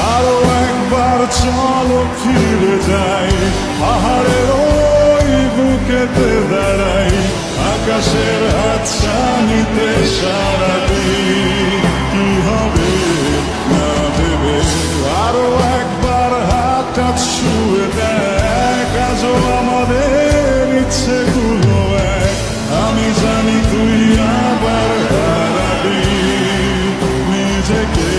আরও একবার চলো ফিরে যাই। পাহাড়ের ওই বুকেতে দাঁড়াই। আকাশের হাতছানিতে সারা দিন। কি হবে না ভেবে? আরও একবার হাতটা ছুঁয়ে দেখ। আজও আমাদের ইচ্ছেগুলো এক। আমি জানি তুই আবার হারাবি। নিজেকে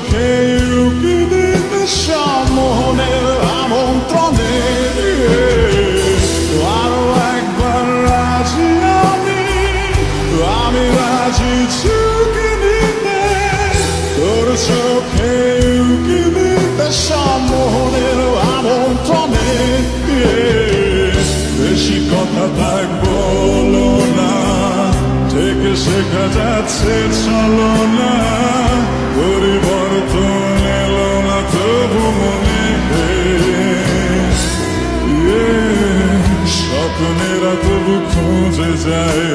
চোখে উকি দিতে সম্মোহনের আমন্ত্রণে আরও একবার রাজি আমি আমি রাজি ঝুঁকি নিতে তোর চোখে উকি দিতে সম্মোহনের আমন্ত্রণে বেশি কথা থাক বলো না থেকে শেখা যাচ্ছে চলো না পরিবর্তন এলো না তবু মনে স্বপ্নেরা তবু খুঁজে যায়।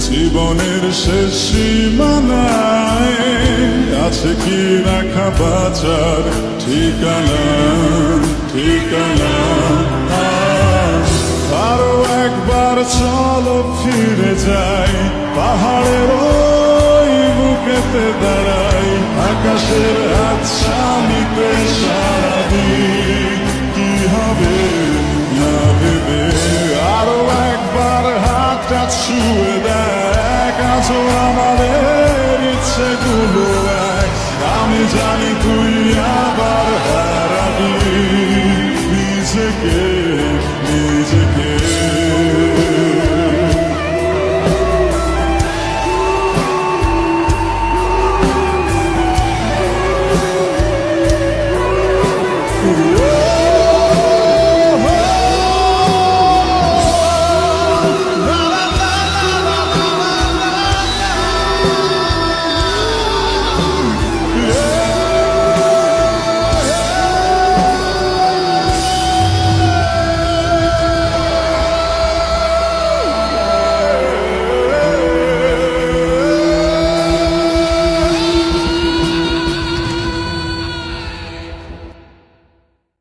জীবনের শেষ সীমানায় আছে কি রাখা বাঁচার ঠিকানা ঠিকানা? আরও একবার চলো ফিরে যাই। পাহাড়ের ওই বুকেতে দাঁড়াই, আকাশের হাতছানিতে সারাদিন। কি হবে, না ভেবে? আরও একবার হাতটা ছুঁয়ে দেখ, আজও আমাদের ইচ্ছেগুলো এক। আমি জানি তুই আবার নিজেকে